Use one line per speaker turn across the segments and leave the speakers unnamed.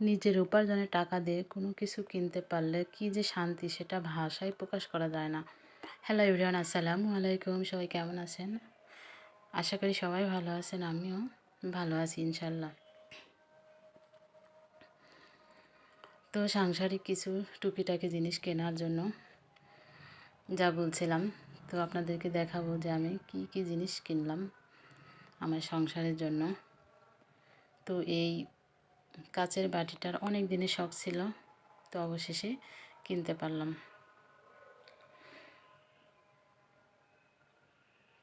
নিজের উপার্জনের টাকা দিয়ে কোনো কিছু কিনতে পারলে কি যে শান্তি সেটা ভাষায় প্রকাশ করা যায় না। হ্যালো ইবরিয়ান আসসালামু আলাইকুম, সবাই কেমন আছেন? আশা করি সবাই ভালো আছেন, আমিও ভালো আছি ইনশাল্লাহ তো সাংসারিক কিছু টুকিটাকি জিনিস কেনার জন্য যা বলছিলাম, তো আপনাদেরকে দেখাবো যে আমি কি কি জিনিস কিনলাম আমার সংসারের জন্য। তো এই কাচের বাটিটার অনেক দিনের শখ ছিল, তো অবশেষে কিনতে পারলাম।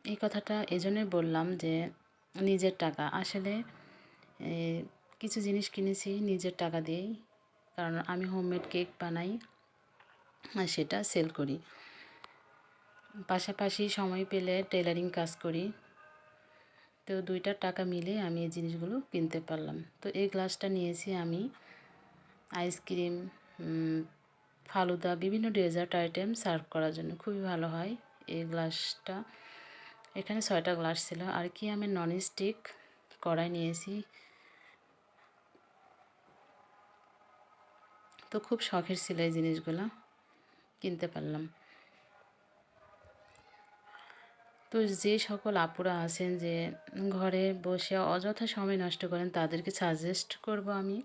এই কথাটা এজন্যই বললাম যে, নিজের টাকা। আসলে কিছু জিনিস কিনেছি নিজের টাকা দিয়েই, কারণ আমি হোমমেড কেক বানাই, আর সেটা সেল করি। পাশাপাশি সময় পেলে টেলারিং কাজ করি। তো দুইটার টাকা মিলে আমি এই জিনিসগুলো কিনতে পারলাম। তো এই গ্লাসটা নিয়েছি আমি আইসক্রিম ফালুদা, বিভিন্ন ডেজার্ট আইটেম সার্ভ করার জন্য। খুবই ভালো হয় এই গ্লাসটা। এখানে ছয়টা গ্লাস ছিল। আর কি আমি নন স্টিক কড়াই নিয়েছি। তো খুব শখের ছিল এই জিনিসগুলো। কিনতে পারলাম। তো যে সকল আপুরা আছেন যে ঘরে বসে অযথা সময় নষ্ট করেন, তাদেরকে সাজেস্ট করব আমি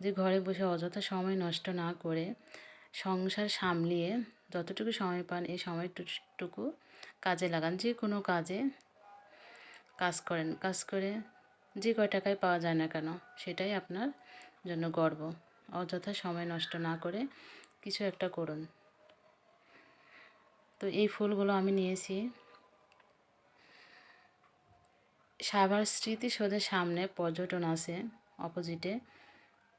যে ঘরে বসে অযথা সময় নষ্ট না করে সংসার সামলিয়ে যতটুকু সময় পান, এই সময়টুকু কাজে লাগান। যে কোনো কাজে কাজ করেন, কাজ করে যে কয় টাকায় পাওয়া যায় না কেন, সেটাই আপনার জন্য গর্ব। অযথা সময় নষ্ট না করে কিছু একটা করুন। তো এই ফুলগুলো আমি নিয়েছি। সাভার স্মৃতিসৌধের সামনে পর্যটন আছে অপোজিটে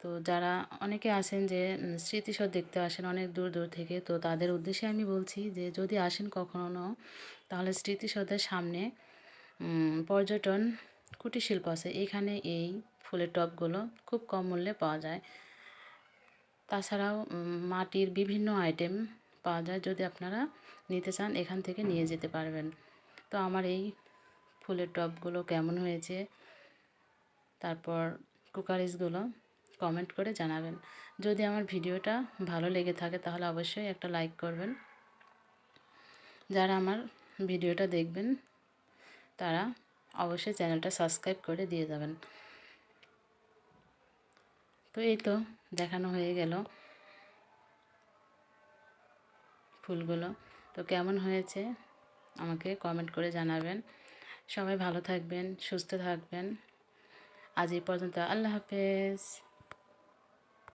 তো যারা অনেকে আসেন যে স্মৃতিসৌধ দেখতে আসেন অনেক দূর দূর থেকে, তো তাদের উদ্দেশ্যে আমি বলছি যে, যদি আসেন কখনো, তাহলে স্মৃতিসৌধের সামনে পর্যটন কুটির শিল্প আছে। এখানে এই ফুলের টবগুলো খুব কম মূল্যে পাওয়া যায়। তাছাড়াও মাটির বিভিন্ন আইটেম পাওয়া যায়। যদি আপনারা নিতে চান, এখান থেকে নিয়ে যেতে পারবেন। তো আমার এই ফুলের টবগুলো কেমন হয়েছে, তারপর কুকারিজগুলো কমেন্ট করে জানাবেন। যদি আমার ভিডিওটা ভালো লেগে থাকে তাহলে অবশ্যই একটা লাইক করবেন। যারা আমার ভিডিওটা দেখবেন, তারা অবশ্যই চ্যানেলটা সাবস্ক্রাইব করে দিয়ে যাবেন। তো এই তো দেখানো হয়ে গেল ফুলগুলো। তো কেমন হয়েছে আমাকে কমেন্ট করে জানাবেন। সবাই ভালো থাকবেন সুস্থ থাকবেন। আজ এই পর্যন্ত আল্লাহ হাফেজ।